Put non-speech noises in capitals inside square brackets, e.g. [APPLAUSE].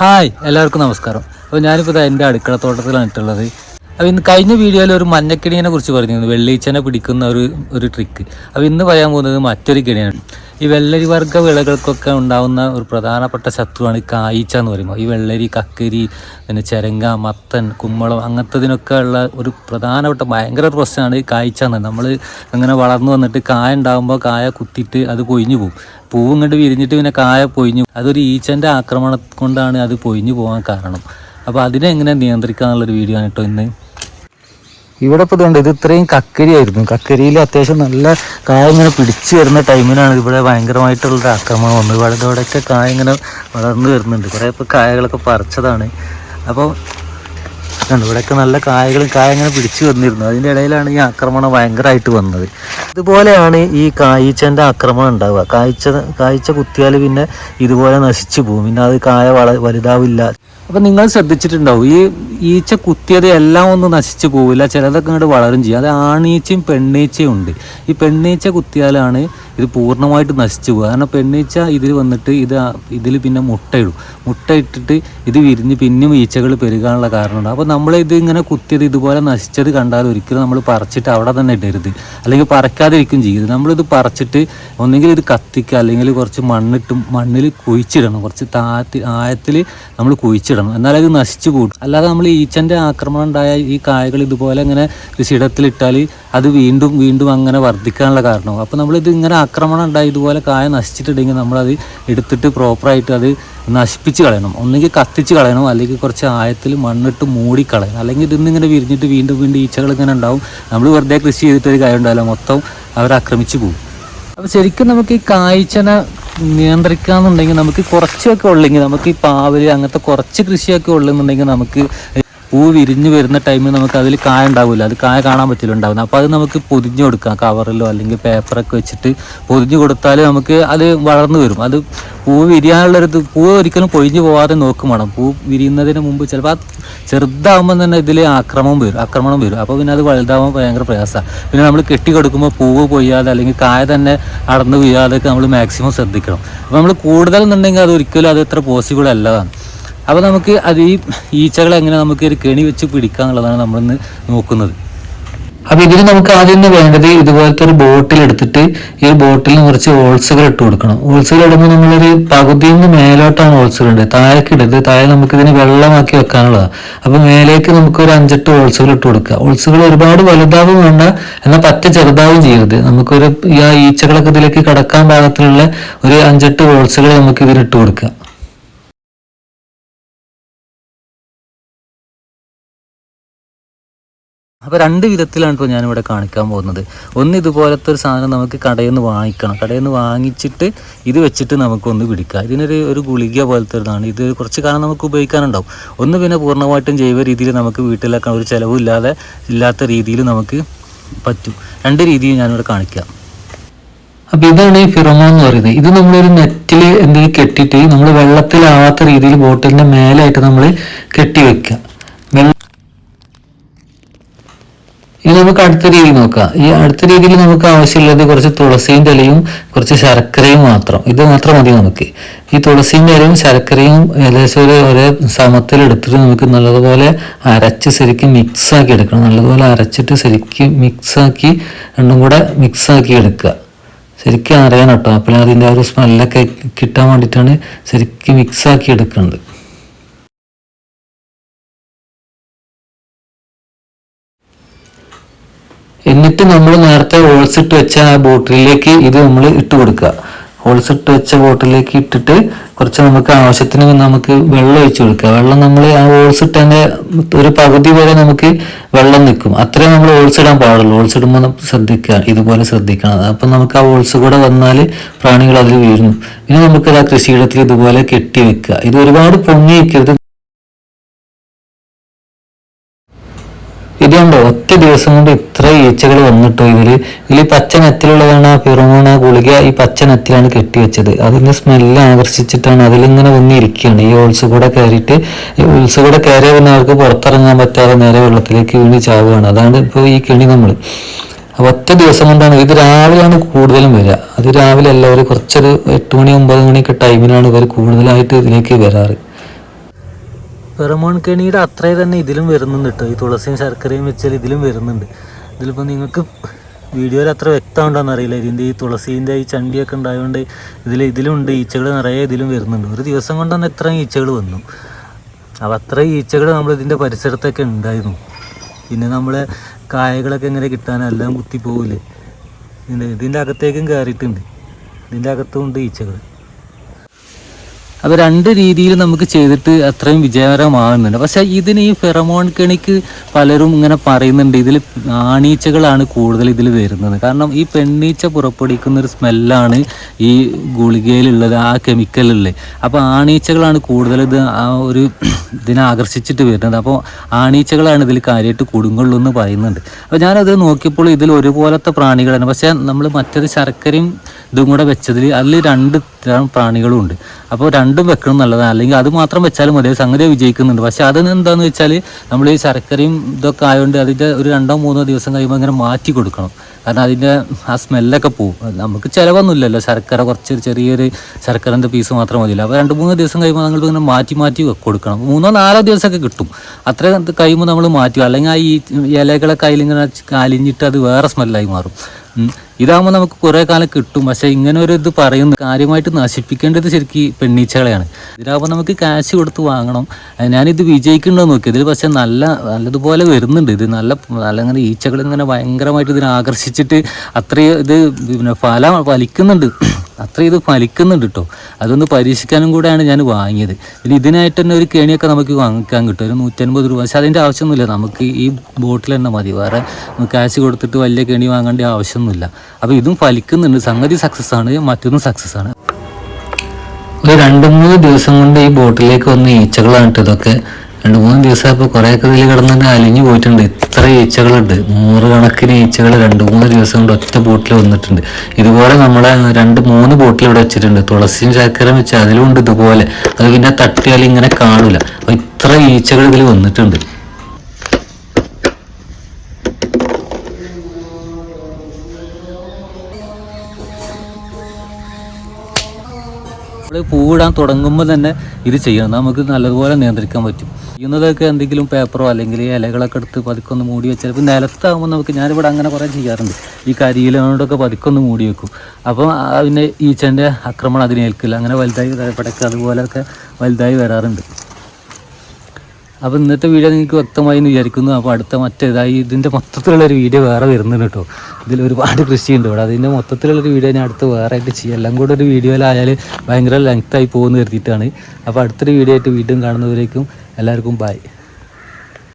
Hi എല്ലാവർക്കും നമസ്കാരം. അപ്പോൾ ഞാനിപ്പോൾ എന്റെ അടുക്കള തോട്ടത്തിലാണ് ഇട്ടുള്ളത്. അപ്പോൾ ഇന്ന് കഴിഞ്ഞ വീഡിയോയിൽ ഒരു മഞ്ഞക്കിണിയെ കുറിച്ച് പറഞ്ഞിരുന്നു. വെള്ളീച്ചനെ പിടിക്കുന്ന ഒരു ഒരു ട്രിക്ക് അപ്പോൾ ഇന്ന് പറയാൻ പോകുന്നത് മറ്റൊരു കിണിയാണ് ഈ വെള്ളരി വർഗ വിളകൾക്കൊക്കെ ഉണ്ടാകുന്ന ഒരു പ്രധാനപ്പെട്ട ശത്രുവാണ് ഈ കായ്ച്ച എന്ന് പറയുമ്പോൾ. ഈ വെള്ളരി കക്കരി പിന്നെ ചെരങ്ങ മത്തൻ കുമ്മളം അങ്ങനത്തതിനൊക്കെ ഉള്ള ഒരു പ്രധാനപ്പെട്ട ഭയങ്കര ഒരു പ്രശ്നമാണ് ഈ കായ്ച്ച എന്ന് നമ്മൾ അങ്ങനെ വളർന്നു വന്നിട്ട് കായ ഉണ്ടാകുമ്പോൾ കായ കുത്തിയിട്ട് അത് പൊയിഞ്ഞു പോകും പൂവ് ഇങ്ങോട്ട് വിരിഞ്ഞിട്ട് പിന്നെ കായ പൊഴിഞ്ഞു അതൊരു ഈച്ചന്റെ ആക്രമണം കൊണ്ടാണ് അത് പൊഴിഞ്ഞു പോകാൻ കാരണം. അപ്പോൾ അതിനെ എങ്ങനെ നിയന്ത്രിക്കാന്നുള്ളൊരു വീഡിയോ ആണ് കേട്ടോ ഇന്ന്. ഇവിടെ ഇപ്പോൾ ഇതുണ്ട്. ഇത് ഇത്രയും കക്കരി ആയിരുന്നു കക്കരിയിൽ അത്യാവശ്യം നല്ല കായ ഇങ്ങനെ പിടിച്ചു വരുന്ന ടൈമിനാണ് ഇവിടെ ഭയങ്കരമായിട്ടുള്ള ആക്രമണം വന്നത്. ഇവിടെ ഇവിടെയൊക്കെ കായ ഇങ്ങനെ വളർന്നു വരുന്നുണ്ട്. കുറേ ഇപ്പോൾ കായകളൊക്കെ പറിച്ചതാണ്. അപ്പോൾ കണ്ടു. ഇവിടെയൊക്കെ നല്ല കായകളും കായ അങ്ങനെ പിടിച്ചു വന്നിരുന്നു. അതിന്റെ ഇടയിലാണ് ഈ ആക്രമണം ഭയങ്കരമായിട്ട് വന്നത്. ഇതുപോലെയാണ് ഈ കായ്ച്ചന്റെ ആക്രമണം ഉണ്ടാവുക. കായ്ച്ച കായ്ച്ച കുത്തിയാൽ പിന്നെ ഇതുപോലെ നശിച്ചു പോകും. പിന്നെ അത് കായ വള വലുതാവില്ല. അപ്പം നിങ്ങൾ ശ്രദ്ധിച്ചിട്ടുണ്ടാവും ഈ ഈച്ച കുത്തിയത് എല്ലാം ഒന്നും നശിച്ചു പോവില്ല. ചിലതൊക്കെ അങ്ങോട്ട് വളരും ചെയ്യും. അത് ആണീച്ചയും പെണ്ണീച്ചയും ഉണ്ട്. ഈ പെണ്ണീച്ച കുത്തിയാലാണ് ഇത് പൂർണമായിട്ട് നശിച്ചു പോകും കാരണം പെണ്ണീച്ച ഇതിൽ വന്നിട്ട് ഇത് ഇതിൽ പിന്നെ മുട്ടയിടും. മുട്ട ഇട്ടിട്ട് ഇത് വിരിഞ്ഞ് പിന്നെയും ഈച്ചകൾ പെരുകാനുള്ള കാരണമുണ്ട്. അപ്പോൾ നമ്മൾ ഇത് ഇങ്ങനെ കുത്തിയത് ഇതുപോലെ നശിച്ചത് കണ്ടാൽ ഒരിക്കലും നമ്മൾ പറിച്ചിട്ട് അവിടെ തന്നെ ഇടരുത്. അല്ലെങ്കിൽ പറിക്കാതിരിക്കും ചെയ്യരുത്. നമ്മളിത് പറിച്ചിട്ട് ഒന്നെങ്കിൽ ഇത് കത്തിക്കുക അല്ലെങ്കിൽ കുറച്ച് മണ്ണിട്ടും മണ്ണിൽ കുഴിച്ചിടണം. കുറച്ച് താത്തി ആയത്തിൽ നമ്മൾ കുഴിച്ചിടണം. എന്നാലേ ഇത് നശിച്ചു പോകും. അല്ലാതെ നമ്മൾ ഈച്ചന്റെ ആക്രമണം ഉണ്ടായ ഈ കായകൾ ഇതുപോലെ ഇങ്ങനെ കൃഷിയിടത്തിലിട്ടാൽ അത് വീണ്ടും വീണ്ടും അങ്ങനെ വർദ്ധിക്കാനുള്ള കാരണം. അപ്പോൾ നമ്മളിത് ഇങ്ങനെ ആക്രമണം ഉണ്ടായി ഇതുപോലെ കായ നശിച്ചിട്ടുണ്ടെങ്കിൽ നമ്മളത് എടുത്തിട്ട് പ്രോപ്പറായിട്ട് അത് നശിപ്പിച്ച് കളയണം. ഒന്നുകിൽ കത്തിച്ച് കളയണം അല്ലെങ്കിൽ കുറച്ച് ആയത്തിൽ മണ്ണിട്ട് മൂടി കളയണം. അല്ലെങ്കിൽ ഇതിന്ന് ഇങ്ങനെ വിരിഞ്ഞിട്ട് വീണ്ടും വീണ്ടും ഈച്ചകൾ ഇങ്ങനെ ഉണ്ടാവും. നമ്മൾ വെറുതെ കൃഷി ചെയ്തിട്ട് ഒരു കാര്യം ഉണ്ടാവില്ല മൊത്തം അവർ ആക്രമിച്ചു പോകും അപ്പോൾ ശരിക്കും നമുക്ക് ഈ കായ്ച്ചന നിയന്ത്രിക്കാന്നുണ്ടെങ്കിൽ നമുക്ക് കുറച്ചൊക്കെ ഉള്ളെങ്കിൽ നമുക്ക് ഈ പാവൽ അങ്ങനത്തെ കുറച്ച് കൃഷിയൊക്കെ ഉള്ളെന്നുണ്ടെങ്കിൽ നമുക്ക് പൂ വിരിഞ്ഞ് വരുന്ന ടൈമിൽ നമുക്ക് അതിൽ കായ ഉണ്ടാവില്ല അത് കായ കാണാൻ പറ്റില്ല ഉണ്ടാവുന്നത്. അപ്പോൾ അത് നമുക്ക് പൊതിഞ്ഞു കൊടുക്കാം. കവറിലോ അല്ലെങ്കിൽ പേപ്പറൊക്കെ വെച്ചിട്ട് പൊതിഞ്ഞു കൊടുത്താൽ നമുക്ക് അത് വളർന്നു വരും. അത് പൂ വിരിയാനുള്ളൊരു പൂ ഒരിക്കലും പൊഴിഞ്ഞു പോകാതെ നോക്കും വേണം. പൂ വിരിയുന്നതിന് മുമ്പ് ചിലപ്പോൾ ചെറുതാകുമ്പോൾ തന്നെ ഇതിൽ ആക്രമണം വരും ആക്രമണം വരും. അപ്പോൾ പിന്നെ അത് വലുതാവാൻ ഭയങ്കര പ്രയാസമാണ് പിന്നെ നമ്മൾ കെട്ടി കൊടുക്കുമ്പോൾ പൂവ് പൊയ്യാതെ അല്ലെങ്കിൽ കായ തന്നെ അടന്നു വീഴാതൊക്കെ നമ്മൾ മാക്സിമം ശ്രദ്ധിക്കണം. അപ്പോൾ നമ്മൾ കൂടുതൽ എന്നുണ്ടെങ്കിൽ അത് ഒരിക്കലും അത് എത്ര പോസിബിൾ അല്ലതാണ് അപ്പോൾ നമുക്ക് അത് ഈ ഈച്ചകളെ എങ്ങനെ നമുക്ക് ഒരു കെണി വെച്ച് പിടിക്കുക എന്നുള്ളതാണ് നമ്മളിന്ന് നോക്കുന്നത്. അപ്പോൾ ഇതിന് നമുക്ക് ആദ്യം തന്നെ വേണ്ടത് ഇതുപോലത്തെ ഒരു ബോട്ടിൽ എടുത്തിട്ട് ഈ ബോട്ടിൽ കുറച്ച് ഓൾസുകൾ ഇട്ട് കൊടുക്കണം. ഓൾസുകൾ ഇടുമ്പോൾ നമ്മളൊരു പകുതിയിൽ നിന്ന് മേലോട്ടാണ് ഓൾസുകൾ ഇടുന്നത്. താഴേക്ക് ഇടരുത്. താഴെ നമുക്ക് ഇതിന് വെള്ളമാക്കി വെക്കാനുള്ളതാണ് അപ്പോൾ മേലേക്ക് നമുക്ക് ഒരു അഞ്ചെട്ട് ഓൾസുകൾ ഇട്ട് കൊടുക്കുക. ഓൾസുകൾ ഒരുപാട് വലുതാവും വേണ്ട എന്നാൽ പറ്റ ചെറുതാവും ചെയ്യരുത്. നമുക്കൊരു ഈ ഈച്ചകളൊക്കെ ഇതിലേക്ക് കടക്കാൻ പാകത്തിലുള്ള ഒരു അഞ്ചെട്ട് ഓൾസുകൾ നമുക്ക് ഇതിന് ഇട്ട് കൊടുക്കുക. അപ്പോൾ രണ്ട് വിധത്തിലാണ് ഇപ്പോൾ ഞാനിവിടെ കാണിക്കാൻ പോകുന്നത്. ഒന്ന് ഇതുപോലത്തെ ഒരു സാധനം നമുക്ക് കടയിൽ നിന്ന് വാങ്ങിക്കണം. കടയിൽ നിന്ന് വാങ്ങിച്ചിട്ട് ഇത് വെച്ചിട്ട് നമുക്കൊന്ന് പിടിക്കാം. ഇതിനൊരു ഒരു ഗുളിക പോലത്തെ ഒരിതാണ്. ഇത് കുറച്ച് കാലം നമുക്ക് ഉപയോഗിക്കാനുണ്ടാവും. ഒന്ന് പിന്നെ പൂർണമായിട്ടും ജൈവ രീതിയിൽ നമുക്ക് വീട്ടിലൊക്കെ ഒരു ചിലവില്ലാതെ ഇല്ലാത്ത രീതിയിൽ നമുക്ക് പറ്റും. രണ്ട് രീതിയും ഞാനിവിടെ കാണിക്കാം. അപ്പൊ ഇതാണ് ഈ ഫിറോമോൺ എന്ന് പറയുന്നത്. ഇത് നമ്മളൊരു നെറ്റിൽ എന്തെങ്കിലും കെട്ടിയിട്ട് നമ്മൾ വെള്ളത്തിലാവാത്ത രീതിയിൽ ബോട്ടിലിന്റെ മേലായിട്ട് നമ്മൾ കെട്ടി വെക്കുക വെള്ളം ഇനി നമുക്ക് അടുത്ത രീതിയിൽ നോക്കാം. ഈ അടുത്ത രീതിയിൽ നമുക്ക് ആവശ്യമുള്ളത് കുറച്ച് തുളസിയും ഇലയും കുറച്ച് ശർക്കരയും മാത്രം. ഇത് മാത്രം മതി നമുക്ക്. ഈ തുളസിയും ഇലയും ശർക്കരയും ഏകദേശം ഒരു ഒരേ സമത്തിൽ എടുത്തിട്ട് നമുക്ക് നല്ലതുപോലെ അരച്ച് ശരിക്കും മിക്സ് ആക്കി എടുക്കണം. നല്ലതുപോലെ അരച്ചിട്ട് ശരിക്കും മിക്സ് ആക്കി രണ്ടും കൂടെ മിക്സ് ആക്കി എടുക്കുക. ശരിക്കും അറിയണം കേട്ടോ. അപ്പോൾ അതിന്റെ ആ ഒരു സ്മെല്ലൊക്കെ കിട്ടാൻ വേണ്ടിയിട്ടാണ് ശരിക്കും മിക്സ് ആക്കി എടുക്കുന്നത്. എന്നിട്ട് നമ്മൾ നേരത്തെ ഹോൾസ് ഇട്ട് വെച്ച ആ ബോട്ടിലേക്ക് ഇത് നമ്മൾ ഇട്ട് കൊടുക്കുക. ഹോൾസ് ഇട്ട് വെച്ച ബോട്ടിലേക്ക് ഇട്ടിട്ട് കുറച്ച് നമുക്ക് ആവശ്യത്തിന് നമുക്ക് വെള്ളം ഒഴിച്ചു കൊടുക്കുക. വെള്ളം നമ്മൾ ആ ഹോൾസ് ഇട്ടതിന്റെ ഒരു പകുതി വരെ നമുക്ക് വെള്ളം നിൽക്കും. അത്രേ നമ്മൾ ഹോൾസ് ഇടാൻ പാടുള്ളൂ. ഹോൾസ് ഇടുമ്പോൾ ശ്രദ്ധിക്കുക. ഇതുപോലെ ശ്രദ്ധിക്കണം. അപ്പം നമുക്ക് ആ ഹോൾസ് കൂടെ വന്നാൽ പ്രാണികൾ അതിൽ വീഴുന്നു. പിന്നെ നമുക്ക് ആ കൃഷിയിടത്തിൽ ഇതുപോലെ കെട്ടി വെക്കുക. ഇത് ഒരുപാട് പൊങ്ങി വെക്കരുത് ഇതുകൊണ്ടോ ഒറ്റ ദിവസം കൊണ്ട് ഇത്ര ഈച്ചകൾ വന്നിട്ടോ ഇതിൽ ഇതിൽ പച്ച നെത്തിലുള്ളതാണ് ആ ഫിറോമോൺ ഗുളിക ഈ പച്ച നെത്തിലാണ് കെട്ടിവെച്ചത്. അതിന്റെ സ്മെല്ല് ആകർഷിച്ചിട്ടാണ് അതിലിങ്ങനെ വന്നിരിക്കുകയാണ്. ഈ ഓൾസ് കൂടെ കയറിയിട്ട് ഈ ഓൾസ് കൂടെ കയറിയ പിന്നെ അവർക്ക് പുറത്തിറങ്ങാൻ പറ്റാതെ നേരെ വെള്ളത്തിലേക്ക് വീണ് ചാവുകയാണ്. അതാണ് ഇപ്പോൾ ഈ കെണി നമ്മൾ ഒറ്റ ദിവസം കൊണ്ടാണ് ഇത് രാവിലെയാണ് കൂടുതലും വരിക അത് രാവിലെ അല്ല ഒരു കുറച്ചൊരു എട്ട് മണി ഒമ്പത് മണിയൊക്കെ ടൈമിലാണ് ഇവർ കൂടുതലായിട്ട് ഇതിലേക്ക് വരാറ്. ഫെറമോൺ കെണിയുടെ അത്രേ തന്നെ ഇതിലും വരുന്നുണ്ട് കേട്ടോ ഈ തുളസിയും ശർക്കരയും വെച്ചാൽ ഇതിലും വരുന്നുണ്ട്. ഇതിലിപ്പോൾ നിങ്ങൾക്ക് വീഡിയോയിൽ അത്ര വ്യക്തമുണ്ടോയെന്ന് അറിയില്ല. ഇതിന്റെ ഈ തുളസീന്റെ ഈ ചണ്ടിയൊക്കെ ഉണ്ടായതുകൊണ്ട് ഇതിൽ ഇതിലുണ്ട് ഈച്ചകൾ നിറയെ ഇതിലും വരുന്നുണ്ട്. ഒരു ദിവസം കൊണ്ട് ഇത്രയും ഈച്ചകൾ വന്നു. അപ്പോൾ അത്രയും ഈച്ചകൾ നമ്മൾ ഇതിന്റെ പരിസരത്തൊക്കെ ഉണ്ടായിരുന്നു. പിന്നെ നമ്മളെ കായകളൊക്കെ എങ്ങനെ കിട്ടാനെല്ലാം കുത്തിപ്പോവില്ലേ? ഇതിന്റെ ഇതിന്റെ അകത്തേക്കും കയറിയിട്ടുണ്ട് ഇതിന്റെ അകത്തും ഉണ്ട് ഈച്ചകൾ. അപ്പോൾ രണ്ട് രീതിയിൽ നമുക്ക് ചെയ്തിട്ട് അത്രയും വിജയകരമാകുന്നുണ്ട്. പക്ഷേ ഇതിന് ഈ ഫെറമോൺ കെണിക്ക് പലരും ഇങ്ങനെ പറയുന്നുണ്ട് ഇതിൽ ആണീച്ചകളാണ് കൂടുതൽ ഇതിൽ വരുന്നത്. കാരണം ഈ പെണ്ണീച്ച പുറപ്പെടുവിക്കുന്ന ഒരു സ്മെല്ലാണ് ഈ ഗുളികയിലുള്ളത് ആ കെമിക്കലുള്ളത് അപ്പോൾ ആണീച്ചകളാണ് കൂടുതൽ ഇത് ആ ഒരു [CLEARS THROAT] ഇതിനെ ആകർഷിച്ചിട്ട് വരുന്നത്. അപ്പോൾ ആണീച്ചകളാണ് ഇതിൽ കാര്യമായിട്ട് കുടുങ്ങുള്ളൂ എന്ന് പറയുന്നുണ്ട്. അപ്പോൾ ഞാനത് നോക്കിയപ്പോൾ ഇതിൽ ഒരുപോലത്തെ പ്രാണികളാണ്. പക്ഷേ നമ്മൾ മറ്റൊരു ശർക്കരയും ഇതും കൂടെ വെച്ചതിൽ അതിൽ രണ്ട് തരം പ്രാണികളും ഉണ്ട് അപ്പോൾ രണ്ടും വെക്കണം നല്ലതാണ് അല്ലെങ്കിൽ അത് മാത്രം വെച്ചാലും മതി. സംഗതി വിജയിക്കുന്നുണ്ട്. പക്ഷേ അതിന് എന്താണെന്ന് വെച്ചാൽ നമ്മൾ ഈ ശർക്കരയും ഇതൊക്കെ ആയതുകൊണ്ട് അതിന്റെ ഒരു രണ്ടോ മൂന്നോ ദിവസം കഴിയുമ്പോൾ അങ്ങനെ മാറ്റി കൊടുക്കണം. കാരണം അതിന്റെ ആ സ്മെല്ലൊക്കെ പോകും നമുക്ക് ചിലവൊന്നുമില്ലല്ലോ. ശർക്കര കുറച്ച് ചെറിയൊരു ശർക്കരന്റെ പീസ് മാത്രം മതിയല്ലോ. അപ്പോൾ രണ്ട് മൂന്ന് ദിവസം കഴിയുമ്പോൾ നമ്മൾ ഇങ്ങനെ മാറ്റി മാറ്റി കൊടുക്കണം. മൂന്നോ നാലോ ദിവസമൊക്കെ കിട്ടും. അത്ര കഴിയുമ്പോൾ നമ്മൾ മാറ്റുക. അല്ലെങ്കിൽ ആ ഈ ഇലകളൊക്കെ അതിലിങ്ങനെ കാലിഞ്ഞിട്ട് അത് വേറെ സ്മെല്ലായി മാറും. ഇതാകുമ്പോൾ നമുക്ക് കുറേ കാലം കിട്ടും. പക്ഷേ ഇങ്ങനെ ഒരു ഇത് പറയുന്നു കാര്യമായിട്ട് നശിപ്പിക്കേണ്ടത് ശരിക്കും പെണ്ണീച്ചകളെയാണ്. ഇതിലാകുമ്പോൾ നമുക്ക് ക്യാഷ് കൊടുത്ത് വാങ്ങണം. ഞാനിത് വിജയിക്കുന്നുണ്ടോ നോക്കി ഇതിൽ പക്ഷേ നല്ല നല്ലതുപോലെ വരുന്നുണ്ട്. ഇത് നല്ല നല്ല ഇങ്ങനെ ഈച്ചകൾ ഇങ്ങനെ ഭയങ്കരമായിട്ട് ഇതിനെ ആകർഷിച്ചിട്ട് അത്രയും ഇത് പിന്നെ ഫലം ഫലിക്കുന്നുണ്ട് അത്ര ഇത് ഫലിക്കുന്നുണ്ട് കേട്ടോ അതൊന്ന് പരീക്ഷിക്കാനും കൂടെയാണ് ഞാൻ വാങ്ങിയത്. പിന്നെ ഇതിനായിട്ട് തന്നെ ഒരു കെണിയൊക്കെ നമുക്ക് വാങ്ങിക്കാൻ കിട്ടും. ഒരു നൂറ്റൻപത് രൂപ. പക്ഷെ അതിന്റെ ആവശ്യമൊന്നുമില്ല. നമുക്ക് ഈ ബോട്ടിൽ തന്നെ മതി. വേറെ ക്യാഷ് കൊടുത്തിട്ട് വലിയ കെണി വാങ്ങേണ്ട ആവശ്യമൊന്നുമില്ല. അപ്പോൾ ഇതും ഫലിക്കുന്നുണ്ട്. സംഗതി സക്സസ് ആണ്. മറ്റൊന്നും സക്സസ് ആണ്. ഒരു രണ്ട് മൂന്ന് ദിവസം കൊണ്ട് ഈ ബോട്ടിലേക്ക് വന്ന ഈച്ചകളാണ് കേട്ടോ ഇതൊക്കെ. രണ്ട് മൂന്ന് ദിവസം ഇപ്പോൾ കുറേയൊക്കെ ഇതിൽ കിടന്നിട്ട് അലിഞ്ഞു പോയിട്ടുണ്ട്. ഇത്ര ഈച്ചകളുണ്ട്. നൂറുകണക്കിന് ഈച്ചകൾ രണ്ട് മൂന്ന് ദിവസം കൊണ്ട് ഒറ്റ ബോട്ടിൽ വന്നിട്ടുണ്ട്. ഇതുപോലെ നമ്മളെ രണ്ട് മൂന്ന് ബോട്ടിൽ ഇവിടെ വെച്ചിട്ടുണ്ട്. തുളസിയും ശർക്കരയും വെച്ച് അതിലും ഉണ്ട് ഇതുപോലെ. അത് പിന്നെ തട്ടിയാൽ ഇങ്ങനെ കാണില്ല അപ്പോൾ ഇത്ര ഈച്ചകൾ ഇതിൽ വന്നിട്ടുണ്ട്. നമ്മൾ പൂവിടാൻ തുടങ്ങുമ്പോൾ തന്നെ ഇത് ചെയ്യണം. നമുക്ക് നല്ലതുപോലെ നിയന്ത്രിക്കാൻ പറ്റും. ചെയ്യുന്നതൊക്കെ എന്തെങ്കിലും പേപ്പറോ അല്ലെങ്കിൽ ഇലകളൊക്കെ എടുത്ത് പതുക്കൊന്ന് മൂടി വെച്ചാൽ ഇപ്പോൾ നിലത്താകുമ്പോൾ നമുക്ക് ഞാനിവിടെ അങ്ങനെ കുറേ ചെയ്യാറുണ്ട്. ഈ കരിയിലോണ്ടൊക്കെ പതുക്കൊന്ന് മൂടി വെക്കും. അപ്പോൾ പിന്നെ ഈച്ചന്റെ ആക്രമണം അതിനേൽക്കില്ല. അങ്ങനെ വലുതായി പടക്കുക അതുപോലെയൊക്കെ വലുതായി വരാറുണ്ട്. അപ്പോൾ ഇന്നത്തെ വീഡിയോ നിങ്ങൾക്ക് വ്യക്തമായി എന്ന് വിചാരിക്കുന്നു. അപ്പോൾ അടുത്ത മറ്റേതായി ഇതിന്റെ മൊത്തത്തിലുള്ളൊരു വീഡിയോ വേറെ വരുന്നുണ്ട് കേട്ടോ. ഇതിൽ ഒരുപാട് കൃഷിയുണ്ട് ഇവിടെ. അതിന്റെ മൊത്തത്തിലുള്ളൊരു വീഡിയോ ഞാൻ അടുത്ത് വേറെ ആയിട്ട് ചെയ്യാം. എല്ലാം കൂടെ ഒരു വീഡിയോയിലായാൽ ഭയങ്കര ലെങ്ത്തായി പോകുമെന്ന് കരുതിയിട്ടാണ്. അപ്പോൾ അടുത്തൊരു വീഡിയോ ആയിട്ട് വീണ്ടും കാണുന്നവരേക്കും എല്ലാവർക്കും ബൈ